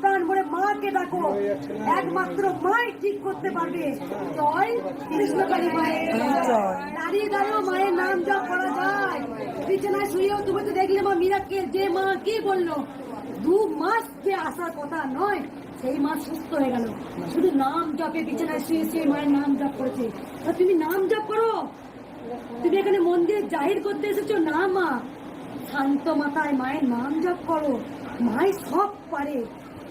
প্রাণ ভরে মাকে ডাকো। একমাত্র মাই ঠিক করতে পারবে। জয় কৃষ্ণকালী মায়ের। দাঁড়িয়ে দাঁড়িয়েও মায়ের নাম জপ করা যায়। বিছানায় শুয়েও তুমি তো দেখলে মা মিরাক্কেল, যে মা কি বলল? দু মাস যে আসার কথা নয়, সেই মাস সুস্থ হয়ে গেল। শুধু নাম জপে বিছানায় শুয়ে শুয়ে মায়ের নাম জপ করেছে। তুমি নাম জপ করো? তুমি এখানে মন্দিরে জাহির করতে এসেছ না, মা? শান্ত মাথায় মায়ের নাম জপ করো। মাই সব পারে।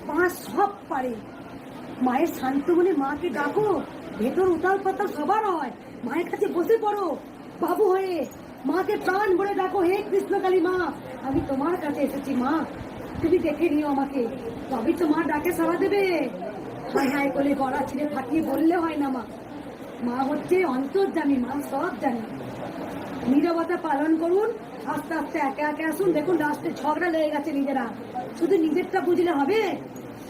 মা সব পারে। মায়ের শান্ত মনে মাকে ডাকো, ভেতর উতাল পাতাল সবার হয়। মায়ের কাছে বসে পড়ো, বাবু হয়ে। মাকে প্রাণ ভরে ডাকো, হে কৃষ্ণকালী মা। আমি তোমার কাছে এসেছি মা। তুমি দেখে নিও আমাকে। তবেই তো মা ডাকে সাড়া দেবে। হাই হাই করে গড়া ছিঁড়ে ফাটিয়ে বললে হয় না মা। মা হচ্ছে অন্তর্জামী মা সব জানে। নীরবতা পালন করুন, আস্তে আস্তে একে একে আসুন, দেখুন রাস্তায় ঝগড়া লেগে গেছে নিজেরা। শুধু নিজেরটা বুঝলে হবে,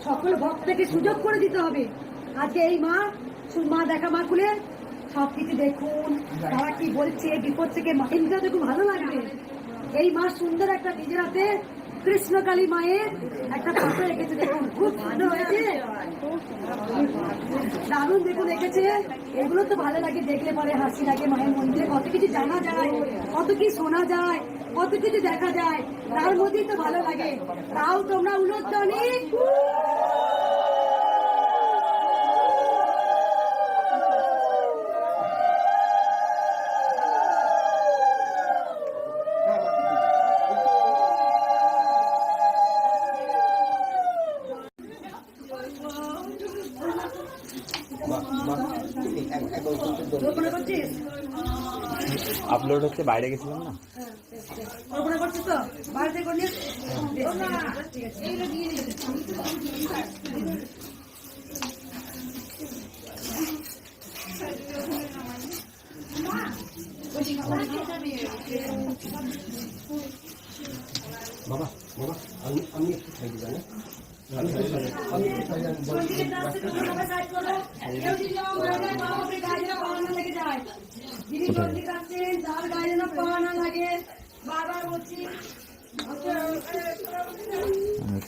সকল ভক্তকে সুযোগ করে দিতে হবে। আজকে এই মা মা দেখা মা খুলে সব কিছু দেখুন, তারা কি বলছে বিপদ থেকে মাহিন্দ্রা দেখুন ভালো লাগবে। এই মা সুন্দর একটা নিজের হাতে কৃষ্ণকালী মায়ের একটা ফটো এঁকেছে, দেখুন, খুব ভালো হয়েছে। দারুণ দেখুন এঁকেছে। এগুলো তো ভালো লাগে, দেখলে পরে হাসি লাগে মায়ের মন্দিরে। কত কিছু জানা যায়, কত কি শোনা যায়, কত কিছু দেখা যায়, তার মধ্যেই তো ভালো লাগে। তাও তোমরা উন্নত কল্পনা আপলোড হচ্ছে বাইরে গেছিলাম না। কল্পনা করছিস তো? বাড়িতে করলে ঠিক আছে বাবা বাবা আমি আমি একটু খাই দিবা না আমি খাই দিবা না। আমি যিনি জলদি কাটছেন তার গায়ে যেন পাওয়া না লাগে বারবার বলছি আচ্ছা, আচ্ছা, আচ্ছা।